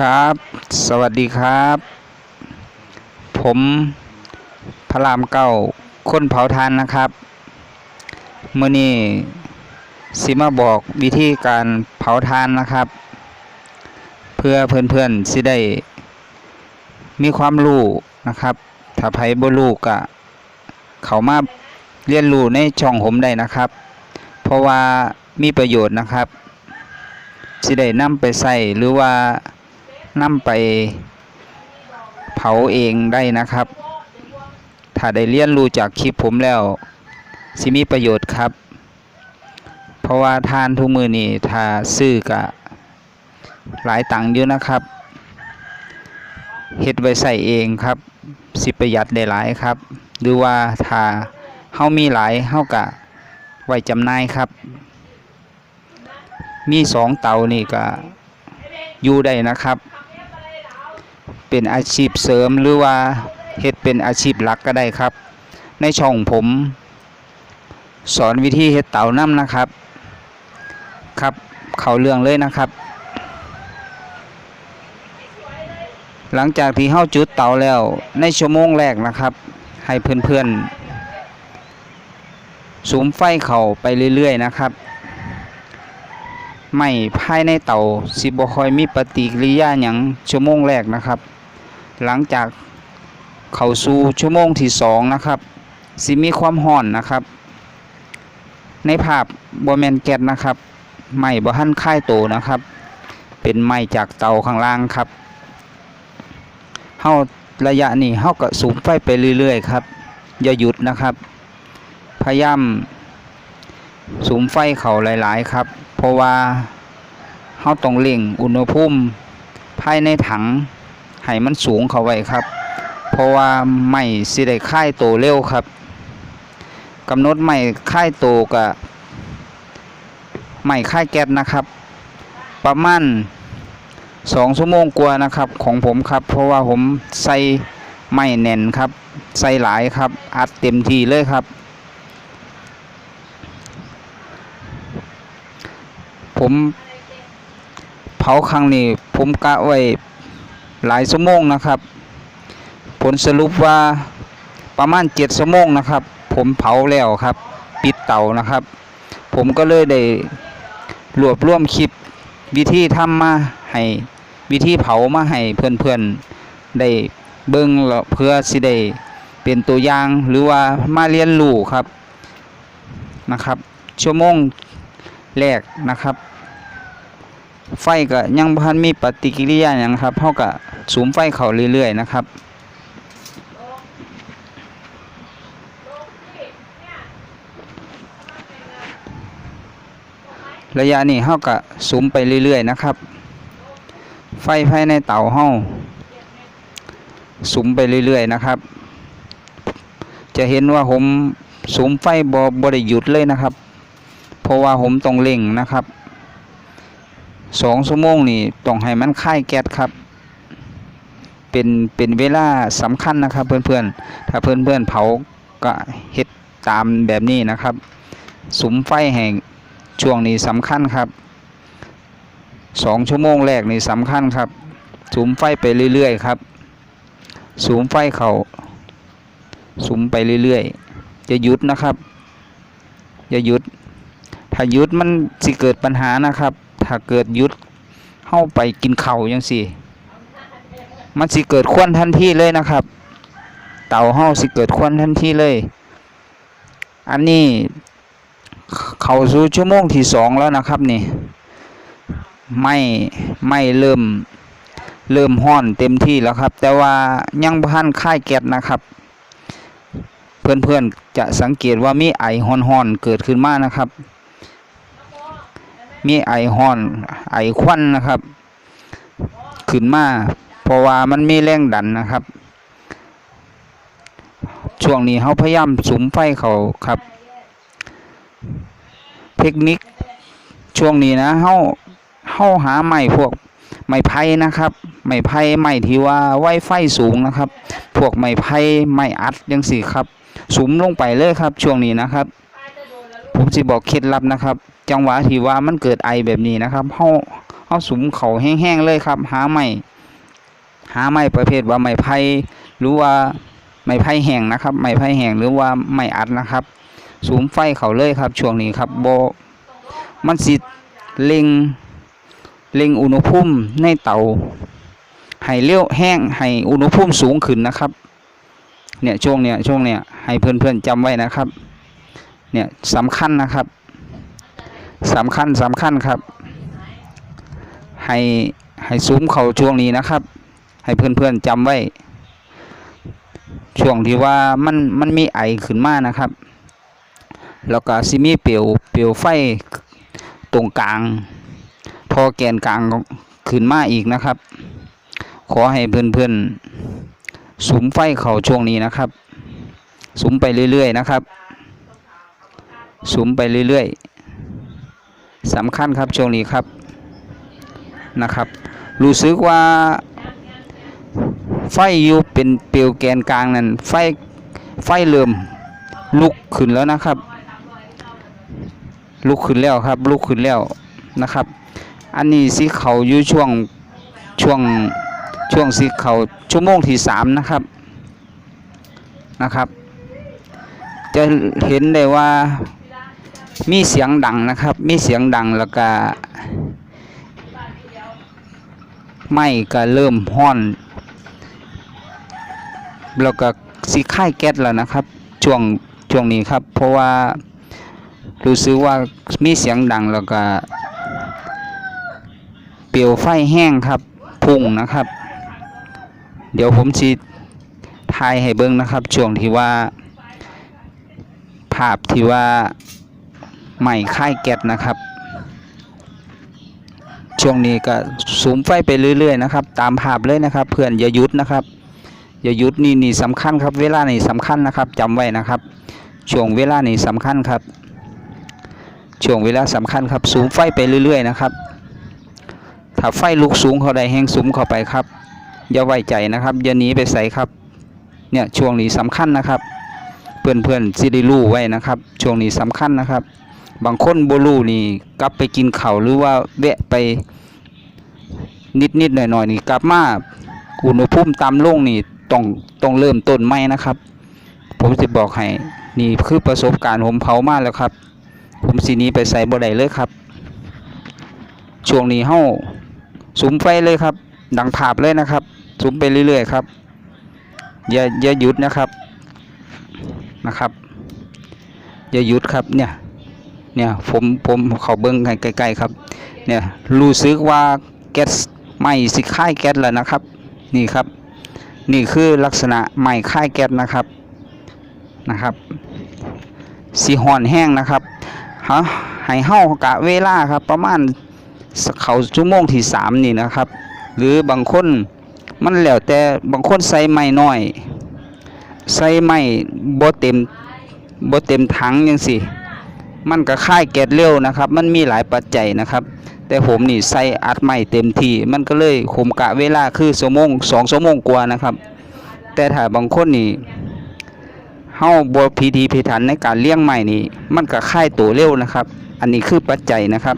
ครับ สวัสดีครับ ผมพระรามเก้าคนเผาทานนะครับเมื่อนี้สิมาบอกวิธีการเผาทานนะครับ เพื่อเพื่อนๆสิได้ มีความรู้นะครับ ถ้าไผบ่รู้ก็เขามาเรียนรู้ในช่องผมได้นะครับ เพราะว่ามีประโยชน์นะครับ สิได้นำไปใส่หรือว่านำไปเผาเองได้นะครับ ถ้าได้เรียนรู้จากคลิปผมแล้วสิมีประโยชน์ครับ เพราะว่าทานทุกมือนี่ถ้าซื้อกะหลายตังค์อยู่นะครับเฮ็ดไว้ใส่เองครับ สิประหยัดได้หลายครับ หรือว่าถ้าเฮามีหลายเฮากะไว้จำน่ายครับ มีสองเตานี่ก็อยู่ได้นะครับ เป็นอาชีพเสริมหรือว่าเฮ็ดเป็นอาชีพหลักก็ได้ครับ ในช่องผม สอนวิธีเฮ็ดเตาน้ำนะครับ ครับเขาเรื่องเลยนะครับ หลังจากที่เฮาจุดเตาแล้วในชั่วโมงแรกนะครับ ให้เพื่อนๆสูมไฟเข้าไปเรื่อยๆนะครับ ไม่ภายในเตาสิบ่ค่อยมีปฏิกิริยาหยังชั่วโมงแรกนะครับ หลังจากเข้าสู่ชั่วโมงที่สองนะครับสิมีความร้อนนะครับ ในภาพบ่แมนแก๊สนะครับไหม้บ่ทันค่ายโตนะครับ เป็นไหม้จากเตาข้างล่างครับเฮาระยะนี้เฮาก็สูงไฟไปเรื่อยๆครับอย่าหยุดนะครับ พยายามสูงไฟเข่าหลาย ๆ ครับ ราะว่าเฮาต้องเร่งอุณหภูมิภายในถังให้มันสูงเข้าไว้ครับ เพราะว่าไม้สิได้ค่ายโตเร็วครับกำหนดไม้ค่ายโตกับไม้ค่ายแก๊สนะครับ ประมาณสองชั่วโมงกว่านะครับของผมครับ เพราะว่าผมใส่ไม้แน่นครับ ใส่หลายครับ อัดเต็มทีเลยครับ ผมเผาครั้งนี้ผมกะไว้หลายชั่วโมงนะครับ ผลสรุปว่าประมาณเจ็ดชั่วโมงนะครับ ผมเผาแล้วครับ ปิดเตานะครับ ผมก็เลยได้รวบรวมคลิปวิธีทำมาให้วิธีเผามาให้เพื่อนๆได้เบิ่งล้วเพื่อสิได้เป็นตัวอย่างหรือว่ามาเรียนรู้ครับนะครับ ชั่วโมงแรกนะครับ ไฟก็ยังบ่ทันมีปฏิกิริยาหยังครับเฮาก็สูมไฟเขาเรื่อยๆนะครับระยะนี้เฮาก็สูมไปเรื่อยๆนะครับ ไฟภายในเตาเฮาสูมไปเรื่อยๆนะครับ จะเห็นว่าผมสูมไฟบ่บ่ได้หยุดเลยนะครับ เพราะว่าผมต้องเร่งนะครับ สองชั่วโมงนี่ต้องให้มันค่ายแก๊สครับ เป็นเป็นเวลาสำคัญนะครับเพื่อนๆ ถ้าเพื่อนๆเผาก็เฮ็ดตามแบบนี้นะครับสุมไฟแห่งช่วงนี้สำคัญครับสองชั่วโมงแรกนี่สำคัญครับสุมไฟไปเรื่อยๆครับสุมไฟเขาสุมไปเรื่อยๆจะหยุดนะครับอย่าหยุด ถ้าหยุดมันสิเกิดปัญหานะครับ ถ้าเกิดยุดเข้าไปกินเข่ายังสิมันสิเกิดควันทันทีเลยนะครับ เต่าเฮาสิเกิดควันทันทีเลย อันนี้เข้าสู่ชั่วโมงที่สองแล้วนะครับนี่ไม่ไม่เริ่มเริ่มห้อนเต็มที่แล้วครับ แต่ว่ายังพันค่ายแก๊สนะครับ เพื่อนๆจะสังเกตว่ามีไอห้อนๆเกิดขึ้นมานะครับ มีไอห้อนไอควันนะครับ ขึ้นมาเพราะว่ามันมีแรงดันนะครับ ช่วงนี้เขาพยายามสุมไฟเขาครับ เทคนิคช่วงนี้นะเขาเขาหาไม้พวกไม้ไผ่นะครับ ไม้ไผ่ไม้ที่ว่าไวไฟสูงนะครับ พวกไม้ไผ่ไม้อัดยังสี่ครับ สุมลงไปเลยครับ ช่วงนี้นะครับ ผมจะบอกเคล็ดลับนะครับ จังหวะที่ว่ามันเกิดไอแบบนี้นะครับเฮาเฮาสุมเขาแห้งๆเลยครับ หาไม้หาไม้ประเภทว่าไม้ไผ่หรือว่าไม้ไผ่แห้งนะครับไม้ไผ่แห้งหรือว่าไม้อัดนะครับสุมไฟเขาเลยครับ ช่วงนี้ครับโบมันสิเล็งเล็งอุณหภูมิในเตาให้เลี้ยวแห้งให้อุณหภูมิสูงขึ้นนะครับ เนี่ยช่วงเนี้ยช่วงเนี้ยให้เพื่อนๆจำไว้นะครับ เนี่ยสำคัญนะครับสำคัญสำคัญครับ ให้ให้ซูมเข้าช่วงนี้นะครับ ให้เพื่อนๆจำไว้ ช่วงที่ว่ามันมันมีไอขึ้นมานะครับ แล้วก็ซิมีเปลวเปลวไฟตรงกลาง พอแกนกลางขึ้นมาอีกนะครับ ขอให้เพื่อนๆสุมไฟเข้าช่วงนี้นะครับ สุมไปเรื่อย ๆ นะครับ สุมไปเรื่อยๆสำคัญครับช่วงนี้ครับนะครับ รู้สึกว่า ไฟอยู่เป็นเปลวแกนกลางนั่นไฟไฟเริ่มลุกขึ้นแล้วนะครับ ลุกขึ้นแล้วครับ ลุกขึ้นแล้วนะครับ อันนี้สีเขาอยู่ช่วงช่วงช่วงสีเขาชั่วโมงที่สามนะครับนะครับ จะเห็นได้ว่า มีเสียงดังนะครับ มีเสียงดังแล้วก็ไหม้ก็เริ่มห้อน แล้วก็สีค่ายแก๊สแล้วนะครับช่วงช่วงนี้ครับ เพราะว่ารู้สึกว่ามีเสียงดังแล้วก็เปลวไฟแห้งครับพุ่งนะครับ เดี๋ยวผมสิทายให้เบิ้งนะครับ ช่วงที่ว่า ภาพที่ว่า ใหม่ค่ายแก๊สนะครับ ช่วงนี้ก็สูมไฟไปเรื่อย ๆ นะครับ ตามภาพเลยนะครับเพื่อนอย่าหยุดนะครับ อย่าหยุดนี่นี่สำคัญครับ เวลานี่สำคัญนะครับจำไว้นะครับ ช่วงเวลานี่สำคัญครับ ช่วงเวลาสำคัญครับ สูงไฟไปเรื่อย ๆ นะครับ ถ้าไฟลุกสูงเขาได้แห้งสูงเข้าไปครับอย่าไว้ใจนะครับอย่าหนีไปใส่ครับ เนี่ยช่วงนี้สำคัญนะครับ เพื่อนๆสิได้รู้ไว้นะครับ ช่วงนี้สำคัญนะครับ บางคนบ่รู้นี่กลับไปกินเข้าหรือว่าแวะไปนิดๆหน่อยๆนี่กลับมาอุณหภูมิต่ำลงนี่ต้องต้องเริ่มต้นใหมนะครับ ผมจะบอกให้นี่คือประสบการณ์ผมเผามาแล้วครับ ผมสีนี้ไปใส่บ่ได้เลยครับ ช่วงนี้เฮาสุมไฟเลยครับ ดังภาพเลยนะครับ สุมไปเรื่อยๆครับอย่าอย่าหยุดนะครับนะครับ อย่าหยุดครับเนี่ย เนี่ยผมผมเขาเบิ้งให้ใกล้ๆครับเนี่ยรู้สึกว่าแก๊สไหม้สิค่ายแก๊สแล้วนะครับ นี่ครับ นี่คือลักษณะไหม้ค่ายแก๊สนะครับนะครับสีห่อนแห้งนะครับฮะให้เฮากะเวลาครับ ประมาณเขาชั่วโมงที่สามนี่นะครับ หรือบางคนมันแล้วแต่บางคนใส่ไม้น้อยใส่ไม้บ่เต็มบ่เต็มถังยังสิ มันก็ค่ายแก๊สเร็วนะครับ มันมีหลายปัจจัยนะครับ แต่ผมนี่ใส่อัดไม้เต็มที่มันก็เลยขมกะเวลาคือชั่วโมงสองชั่วโมงกว่านะครับ แต่ถ้าบางคนนี่เฮาบ่พิธีพิถันในการเลี้ยงไม้นี่ มันก็ค่ายตัวเร็วนะครับ อันนี้คือปัจจัยนะครับ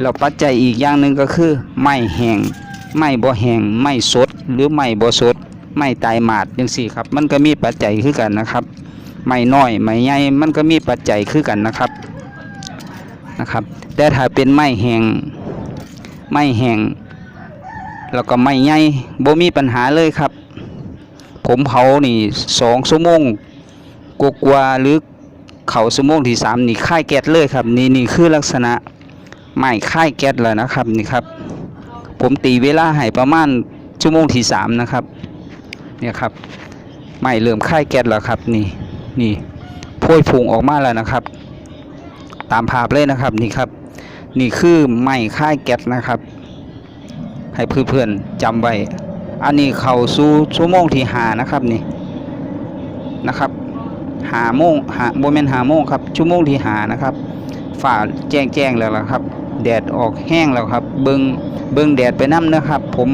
แล้วปัจจัยอีกอย่างหนึ่งก็คือไม้แห้งไม้บ่แห้งไม้สด หรือไม้บ่สด ไม้ตายหมาดจังซี่ครับ มันก็มีปัจจัยคือกันนะครับ ไม้น้อยไม้ใหญ่มันก็มีปัจจัยคือกันนะครับ นะครับ แต่ถ้าเป็นไม้แห้งไม้แห้งแล้วก็ไม้ใหญ่บ่มีปัญหาเลยครับ ผมเผานี่สองชั่วโมงกว่าหรือเขาชั่วโมงที่สามนี่ค่ายแก๊สเลยครับ นี่นี่คือลักษณะไม้ค่ายแก๊สแล้วนะครับนี่ครับ ผมตีเวลาให้ประมาณชั่วโมงที่สามนะครับเนี่ยครับไม้เริ่มค่ายแก๊สแล้วครับนี่นี่พวยพุงออกมาแล้วนะครับ ตามภาพเลยนะครับนี่ครับ นี่คือไม้ค่ายแก๊สนะครับ ให้เพื่อนๆจำไว้ อันนี้เขาสู่ชั่วโมงที่หานะครับนี่นะครับหาโมงหาโมเมนหาโมงครับชั่วโมงที่หานะครับฝ่าแจ้งแจ้งแล้วล่ะครับ แดดออกแห้งแล้วครับ เบิงเบิงแดดไปน้ำนะครับ ผม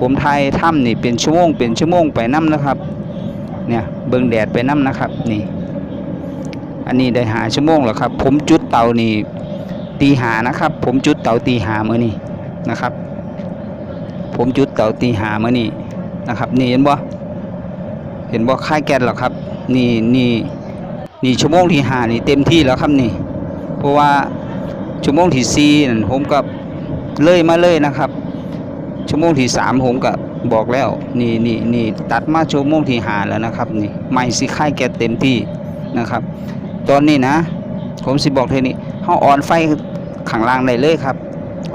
ผมไทยถ้ำนี่เป็นชั่วโมงเป็นชั่วโมงไปน้ำนะครับ เนี่ยเบิงแดดไปน้ำนะครับนี่ อันนี้ได้หาชั่วโมงแล้วครับ ผมจุดเตานี่ตีหานะครับ ผมจุดเตาตีหาเมื่อนี่นะครับ ผมจุดเตาตีหาเมื่อนี่นะครับ นี่เห็นบ่เห็นบ่ค่ายแก๊สแล้วครับ นี่นี่นี่ชั่วโมงที่หานี่เต็มที่แล้วครับนี่ เพราะว่าชั่วโมงที่สี่นั่นผมก็เลยมาเลยนะครับ ชั่วโมงที่สามผมก็บอกแล้ว นี่นี่นี่ตัดมาชั่วโมงที่หาแล้วนะครับ นี่ไม่สิค่ายแก๊สเต็มที่นะครับ ตอนนี้นะ ผมสิบอกเทคนิคเฮาออนไฟข้างล่างได้เลยครับ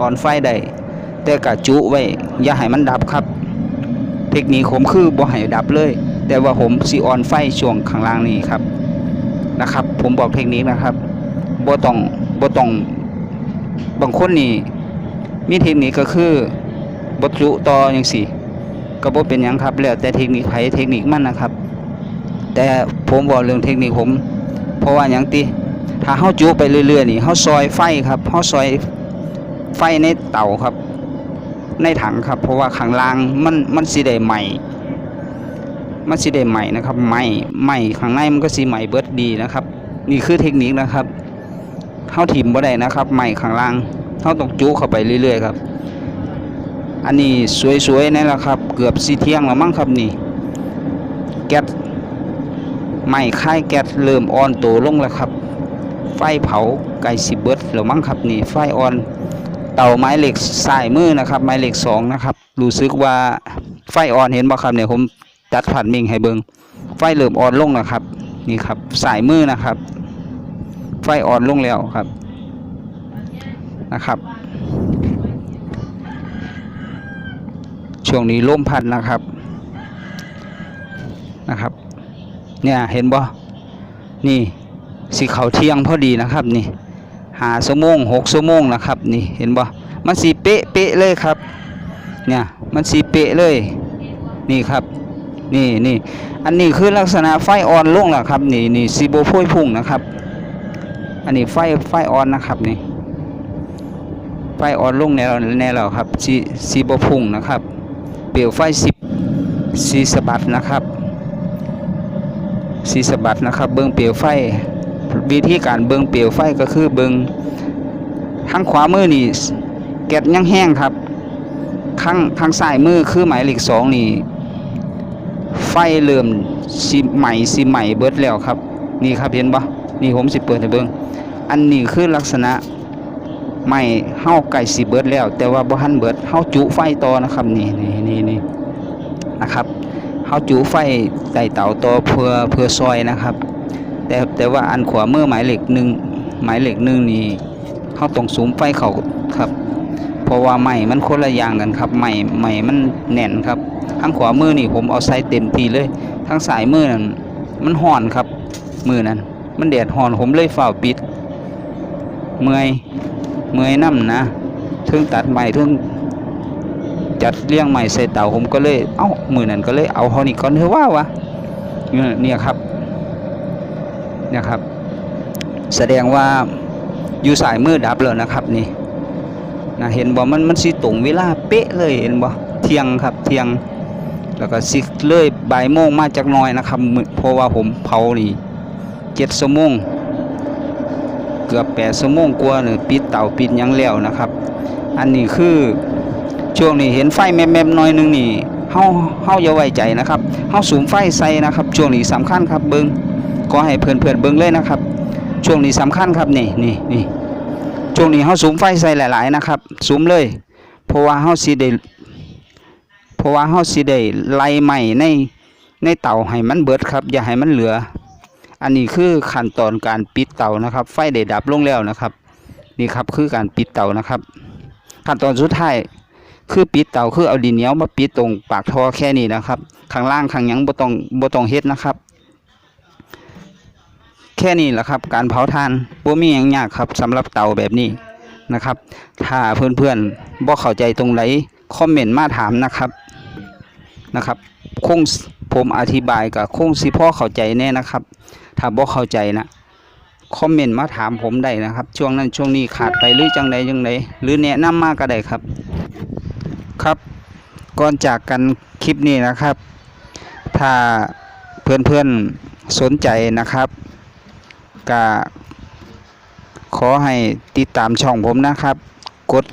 ออนไฟได้แต่กะจุไว้ อย่าให้มันดับครับ เทคนิคผมคือบ่ให้ดับเลย แต่ว่าผมสิออนไฟช่วงข้างล่างนี้ครับนะครับ ผมบอกเทคนิคนะครับบ่ต้องบ่ต้องบางคนนี่มีเทคนิคก็คือบ่จุต่อจังซี่ก็บ่เป็นหยังครับแล้วแต่เทคนิคไผเทคนิคมันนะครับ แต่ผมบอกเรื่องเทคนิคผม เพราะว่าหยังติถ้าเฮาจุไปเรื่อยๆนี่เฮาซอยไฟครับเฮาซอยไฟในเตาครับ ในถังครับ เพราะว่าข้างล่างมันมันสิได้ใหม่ มันสิได้ใหม่นะครับใหม่ใหม่ข้างในมันก็สิใหม่เบิร์ดดีนะครับ นี่คือเทคนิคนะครับเฮาถิ่มบ่ได้นะครับใหม่ข้างล่างเฮาต้องจุเข้าไปเรื่อยๆครับ อันนี้สวยๆนี่แหละครับ เกือบสิเที่ยงแล้วมั้งครับนี่แก๊ส ไม้ค่ายแก๊สเริ่มอ่อนตัวลงแล้วครับ ไฟเผาไก่สิบเบิดแล้วมั้งครับนี่ไฟอ่อนเต่าไม้เหล็กสายมือนะครับ ไม้เหล็กสองนะครับรู้สึกว่าไฟอ่อนเห็นบ่ครับเนี่ยผมจัดผัดมิงให้เบิงไฟเริ่มอ่อนลงแล้วครับนี่ครับสายมือนะครับ ไฟอ่อนลงแล้วครับนะครับ ช่วงนี้ลมพัดนะครับนะครับ เนี่ยเห็นบ่นี่สีเขาเที่ยงพอดีนะครับนี่หาชั่วโมงหกชั่วโมงนะครับนี่เห็นบ่มันสีเป๊ะเป๊ะเลยครับเนี่ยมันสีเป๊ะเลยนี่ครับนี่นี่อันนี้คือลักษณะไฟอ่อนลงแล้วครับนี่นี่ซีโบโพยพุ่งนะครับ อันนี้ไฟไฟอ่อนนะครับนี่ไฟอ่อนลงแนวแนวแล้วครับซีซีโบพุ่งนะครับ เปลวไฟสิบสีสะบัดนะครับ สีสะบัดนะครับ เบิ้งเปลวไฟ วิธีการเบิ้งเปลวไฟก็คือเบิ้งทางขวามือนี่แก๊สยังแห้งครับข้างทางซ้ายมือคือหมายเลขสองนี่ไฟเริ่มสิใหม่สิใหม่เบิดแล้วครับ นี่ครับเห็นปะนี่ผมสิเปิดให้เบิ้งอันนี้คือลักษณะไม่เฮาไก่สิเบิดแล้ว แต่ว่าบ่ทันเบิดเฮาจุไฟต่อนะครับ นี่นี่นี่นี่นะครับ เฮาจุไฟใส่เต่าต่อเพื่อเพื่อซอยนะครับ แต่แต่ว่าอันขวามือหมายเหลขหนึ่งหมายเหลขหนึ่งนี่เขาต้องสูมไฟเขาครับ เพราะว่าไม้มันคนละอย่างกันครับไม้ไม้มันแน่นครับทางขวามือนี่ผมเอาใส่เต็มทีเลยทางสายมือนั่นมันห่อนครับ มือนั้น มันแดดห่อนผมเลยฝ่าวปิด เมื่อยเมื่อยน้ำนะเทิงตัดไม้เทิง จัดเลี้ยงไม้ใส่เต่าผมก็เลยเอ้ามือนั้นก็เลยเอาเฮานี่ก่อนเถอะว่าวะเนี่ยครับเนะครับ แสดงว่าอยู่สายมือดับแล้วนะครับนี่นะเห็นบ่มันมันสิตรงเวลาเป๊ะเลยเห็นบ่เที่ยงครับเที่ยงแล้วก็สิเลยบ่ายโมงมาจากน้อยนะครับเพราะว่าผมเผานี่เจ็ดชั่วโมงเกือบแปดชั่วโมงกว่าเนี่ยปิดเต่าปิดยังแล้วนะครับ อันนี้คือ ช่วงนี้เห็นไฟแมบๆหน้อยหนึงนี่เฮาเฮาอย่าไว้ใจนะครับเฮาสูมไฟใส่นะครับ ช่วงนี้สำคัญครับเบิงก็ให้เพื่อนเพื่อนๆเบิ่งเลยนะครับ ช่วงนี้สำคัญครับนี่นี่นี่ช่วงนี้เฮาสูมไฟใส่หลาย ๆ นะครับ สูมเลย เพราะว่าเฮาสิได้เพราะว่าเฮาสิได้ไล่ไหม้ในในเตาให้มันเบิดครับ อย่าให้มันเหลือ อันนี้คือขั้นตอนการปิดเตานะครับ ไฟได้ดับลงแล้วนะครับ นี่ครับคือการปิดเตานะครับ ขั้นตอนสุดท้าย คือปิดเตาคือเอาดินเหนียวมาปิดตรงปากท่อแค่นี้นะครับ ข้างล่างข้างยังบ่ต้องบ่ต้องเฮ็ดนะครับ แค่นี้แหละครับ การเผาทานบ่มีหยังยากครับสำหรับเตาแบบนี้นะครับ ถ้าเพื่อนๆบ่เข้าใจตรงไหนคอมเมนต์มาถามนะครับนะครับคงผมอธิบายกับคงสิพ่อเข้าใจแน่นะครับ ถ้าบ่เข้าใจนะคอมเมนต์มาถามผมได้นะครับ ช่วงนั้นช่วงนี้ขาดไปหรือจังใดจังใดหรือแนะนำมาก็ได้ครับ ครับ ก่อนจากกันคลิปนี้นะครับ ถ้าเพื่อนๆสนใจนะครับก็ขอให้ติดตามช่องผมนะครับ กด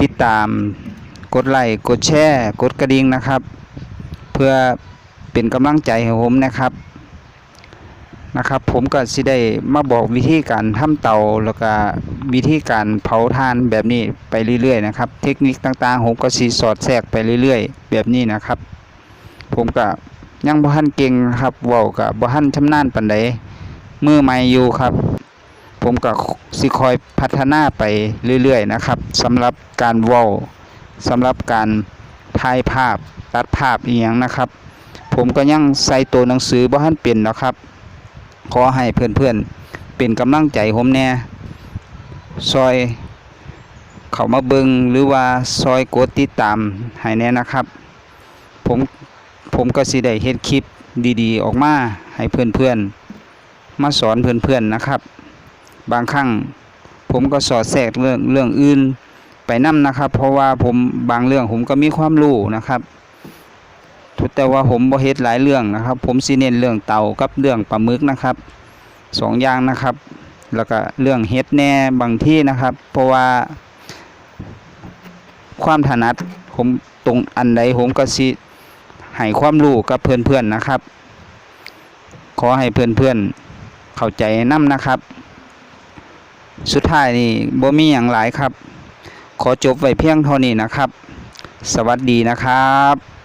ติดตาม กดไลค์กดแชร์ กดกระดิ่งนะครับ เพื่อเป็นกำลังใจให้ผมนะครับ นะครับ ผมก็สิได้มาบอกวิธีการทำเตาแล้วก็วิธีการเผาถ่านแบบนี้ไปเรื่อยๆนะครับ เทคนิคต่างๆผมก็สิสอดแทรกไปเรื่อยๆ แบบนี้นะครับ ผมก็ยังบ่ทันเก่งครับเว้าก็บ่ทันชำนาญปานใดมือใหม่อยู่ครับ ผมก็สิคอยพัฒนาไปเรื่อยๆนะครับสำหรับการเว้าสำหรับการถ่ายภาพตัดภาพอีหยังนะครับ ผมก็ยังใส่ตัวหนังสือบ่ทันเป็นนะครับ ขอให้เพื่อนๆเป็นกำลังใจผมแน่ซอยเขามาเบิงหรือว่าซอยกดติดตามให้แน่นะครับ ผมผมก็สิได้เฮ็ดคลิปดีๆ ออกมาให้เพื่อนๆ มาสอนเพื่อนๆนะครับ บางครั้งผมก็สอดแทรกเรื่องเรื่องอื่นไปนํนะครับ เพราะว่าผมบางเรื่องผมก็มีความรู้นะครับ แต่ว่าผมบ่เฮ็ดหลายเรื่องนะครับ ผมสิเน้นเรื่องเต่ากับเรื่องปลาหมึกนะครับสองอย่างนะครับ แล้วก็เรื่องเฮ็ดแน่บางที่นะครับ เพราะว่า ความถนัดผมตรงอันใดผมก็สิให้ความรู้กับเพื่อนๆนะครับ ขอให้เพื่อนๆเข้าใจนํนะครับ สุดท้ายนี่บ่มีหยังหลายครับ ขอจบไว้เพียงเท่านี้นะครับ สวัสดีนะครับ